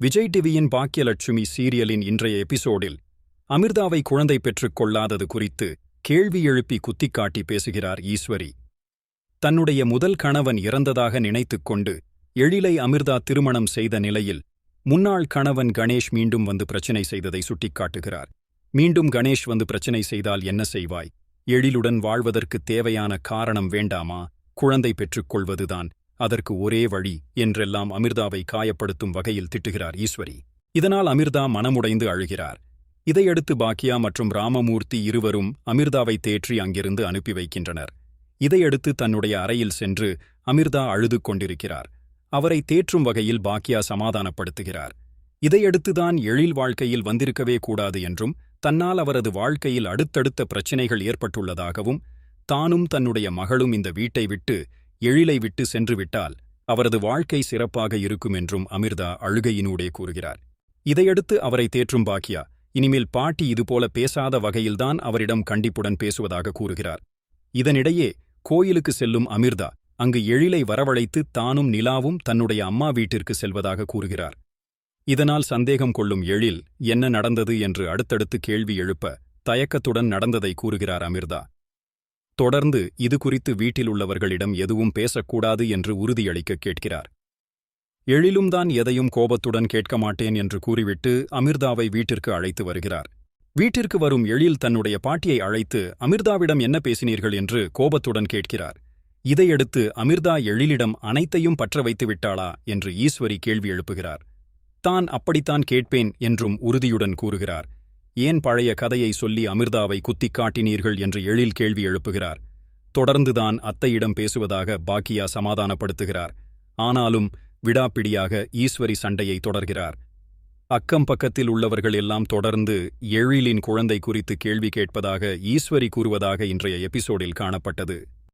விஜய் டிவியின் பாக்கியலட்சுமி சீரியலின் இன்றைய எபிசோடில் அமிர்தாவை குழந்தை பெற்றுக் கொள்ளாதது குறித்து கேள்வி எழுப்பி குத்திக்காட்டி பேசுகிறார் ஈஸ்வரி. தன்னுடைய முதல் கணவன் இறந்ததாக நினைத்துக் கொண்டு எழிலை அமிர்தா திருமணம் செய்த நிலையில் முன்னாள் கணவன் கணேஷ் மீண்டும் வந்து பிரச்சனை செய்ததை சுட்டிக்காட்டுகிறார். மீண்டும் கணேஷ் வந்து பிரச்சனை செய்தால் என்ன செய்வாய்? எழிலுடன் வாழ்வதற்கு தேவையான காரணம் வேண்டாமா? குழந்தை பெற்றுக்கொள்வதுதான் அதற்கு ஒரே வழி என்றெல்லாம் அமிர்தாவை காயப்படுத்தும் வகையில் திட்டுகிறார் ஈஸ்வரி. இதனால் அமிர்தா மனமுடைந்து அழுகிறார். இதையடுத்து பாக்கியா மற்றும் ராமமூர்த்தி இருவரும் அமிர்தாவை தேற்றி அங்கிருந்து அனுப்பி வைக்கின்றனர். இதையடுத்து தன்னுடைய அறையில் சென்று அமிர்தா அழுது கொண்டிருக்கிறார். அவரை தேற்றும் வகையில் பாக்கியா சமாதானப்படுத்துகிறார். இதையடுத்துதான் எழில் வாழ்க்கையில் வந்திருக்கவே கூடாது என்றும் தன்னால் அவரது வாழ்க்கையில் அடுத்தடுத்த பிரச்சினைகள் ஏற்பட்டுள்ளதாகவும் தானும் தன்னுடைய மகளும் இந்த வீட்டை விட்டு எழிலை விட்டு சென்றுவிட்டால் அவரது வாழ்க்கை சிறப்பாக இருக்கும் என்றும் அமிர்தா அழுகையினூடே கூறுகிறார். இதையடுத்து அவரை தேற்றும் பாக்கியா இனிமேல் பாட்டி இதுபோல பேசாத வகையில்தான் அவரிடம் கண்டிப்புடன் பேசுவதாக கூறுகிறார். இதனிடையே கோயிலுக்கு செல்லும் அமிர்தா அங்கு எழிலை வரவழைத்து தானும் நிலாவும் தன்னுடைய அம்மா வீட்டிற்கு செல்வதாக கூறுகிறார். இதனால் சந்தேகம் கொள்ளும் எழில் என்ன நடந்தது? என்று அடுத்தடுத்து கேள்வி எழுப்ப தயக்கத்துடன் நடந்ததை கூறுகிறார் அமிர்தா. தொடர்ந்து இது குறித்து வீட்டில் உள்ளவர்களிடம் எதுவும் பேசக்கூடாது என்று உறுதியளிக்க கேட்கிறார். எழிலும் தான் எதையும் கோபத்துடன் கேட்க மாட்டேன் என்று கூறிவிட்டு அமிர்தாவை வீட்டிற்கு அழைத்து வருகிறார். வீட்டிற்கு வரும் எழில் தன்னுடைய பாட்டியை அழைத்து அமிர்தாவிடம் என்ன பேசினீர்கள்? என்று கோபத்துடன் கேட்கிறார். இதையடுத்து அமிர்தா எழிலிடம் அனைத்தையும் பற்ற வைத்து விட்டாளா? என்று ஈஸ்வரி கேள்வி எழுப்புகிறார். தான் அப்படித்தான் கேட்பேன் என்றும் உறுதியுடன் கூறுகிறார். ஏன் பழைய கதையை சொல்லி அமிர்தாவை குத்திக் காட்டினீர்கள் என்று எழில் கேள்வி எழுப்புகிறார். தொடர்ந்துதான் அத்தையிடம் பேசுவதாக பாக்கியா சமாதானப்படுத்துகிறார். ஆனாலும் விடாப்பிடியாக ஈஸ்வரி சண்டையை தொடர்கிறார். அக்கம் பக்கத்தில் உள்ளவர்கள் எல்லாம் தொடர்ந்து எழிலின் குழந்தை குறித்து கேள்வி கேட்பதாக ஈஸ்வரி கூறுவதாக இன்றைய எபிசோடில் காணப்பட்டது.